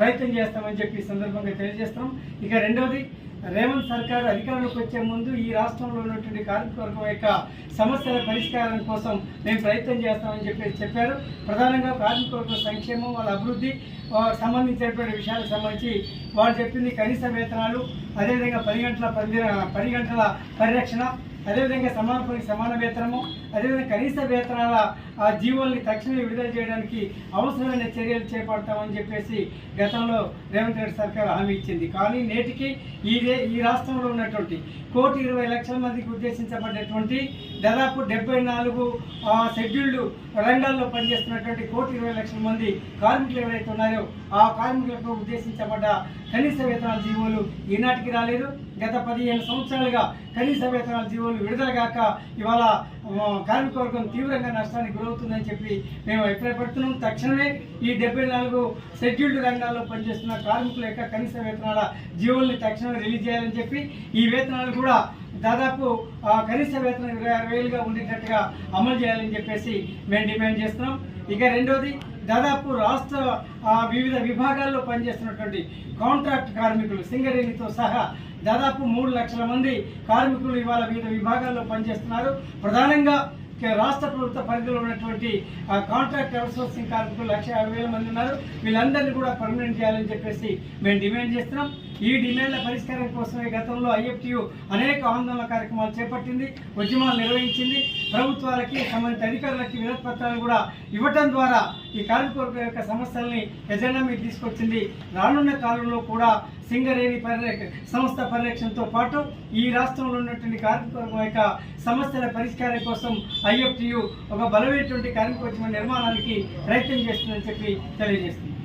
ప్రయత్నం చేస్తామని చెప్పి సందర్భంగా తెలియజేస్తాం ఇక రెండవది రేవంత్ సర్కార్ అధికారంలోకి వచ్చే ముందు ఈ రాష్ట్రంలో ఉన్నటువంటి కార్మికవర్గం యొక్క సమస్యల పరిష్కారం కోసం మేము ప్రయత్నం చేస్తామని చెప్పి చెప్పారు. ప్రధానంగా కార్మికవర్గ సంక్షేమం వాళ్ళ అభివృద్ధి సంబంధించినటువంటి విషయాలకు సంబంధించి వాళ్ళు చెప్పింది కనీస వేతనాలు అదేవిధంగా పది గంటల పది పది గంటల పరిరక్షణ అదేవిధంగా సమాన సమాన వేతనము అదేవిధంగా కనీస వేతనాల ఆ జీవోల్ని తక్షణమే విడుదల చేయడానికి అవసరమైన చర్యలు చేపడతామని చెప్పేసి గతంలో రేవంత్ రెడ్డి సర్కార్ హామీ ఇచ్చింది. కానీ నేటికి ఈ ఈ రాష్ట్రంలో ఉన్నటువంటి కోటి ఇరవై లక్షల మందికి ఉద్దేశించబడినటువంటి దాదాపు డెబ్బై నాలుగు షెడ్యూల్డ్ రంగాల్లో పనిచేస్తున్నటువంటి కోటి ఇరవై లక్షల మంది కార్మికులు ఎవరైతే ఉన్నారో ఆ కార్మికులకు ఉద్దేశించబడ్డ కనీస వేతనాల జీవోలు ఈనాటికి రాలేదు. గత పదిహేను సంవత్సరాలుగా కనీస వేతనాల జీవోలు విడుదల కాక ఇవాళ కార్మిక వర్గం తీవ్రంగా నష్టానికి గురవుతుందని చెప్పి మేము అభిప్రాయపడుతున్నాం. తక్షణమే ఈ డెబ్బై నాలుగు షెడ్యూల్డ్ రంగాల్లో పనిచేస్తున్న కార్మికుల యొక్క కనీస వేతనాల జీవోల్ని తక్షణమే రిలీజ్ చేయాలని చెప్పి ఈ వేతనాలు కూడా దాదాపు కనీస వేతనం ఇరవై ఆరు వేలుగా ఉండేటట్టుగా అమలు చేయాలని చెప్పేసి మేము డిమాండ్ చేస్తున్నాం. ఇక రెండోది దాదాపు రాష్ట్ర వివిధ విభాగాల్లో పనిచేస్తున్నటువంటి కాంట్రాక్ట్ కార్మికులు సింగరేణితో సహా దాదాపు మూడు లక్షల మంది కార్మికులు ఇవాళ వివిధ విభాగాల్లో పనిచేస్తున్నారు. ప్రధానంగా రాష్ట్ర ప్రభుత్వ పరిధిలో ఉన్నటువంటి కాంట్రాక్ట్ అవుట్సోర్సింగ్ కార్మికులు లక్ష యాభై వేల మంది ఉన్నారు. వీళ్ళందరినీ కూడా పర్మనెంట్ చేయాలని చెప్పేసి మేము డిమాండ్ చేస్తున్నాం. ఈ డిమాండ్ల పరిష్కారం కోసమే గతంలో ఐఎఫ్టీయు అనేక ఆందోళన కార్యక్రమాలు చేపట్టింది ఉద్యమాలు నిర్వహించింది. ప్రభుత్వాలకి సంబంధిత అధికారులకి వినతి పత్రాలు కూడా ఇవ్వటం ద్వారా ఈ కార్మిక యొక్క సమస్యల్ని ఎజెండా మీద తీసుకొచ్చింది. రానున్న కాలంలో కూడా సింగరేణి పరిరక్ష సంస్థ పరిరక్షణతో పాటు ఈ రాష్ట్రంలో ఉన్నటువంటి కార్మిక యొక్క సమస్యల పరిష్కారం కోసం ఐఎఫ్టియు ఒక బలమైనటువంటి కార్మికోద్యమ నిర్మాణానికి ప్రయత్నం చేస్తుందని చెప్పి తెలియజేస్తుంది.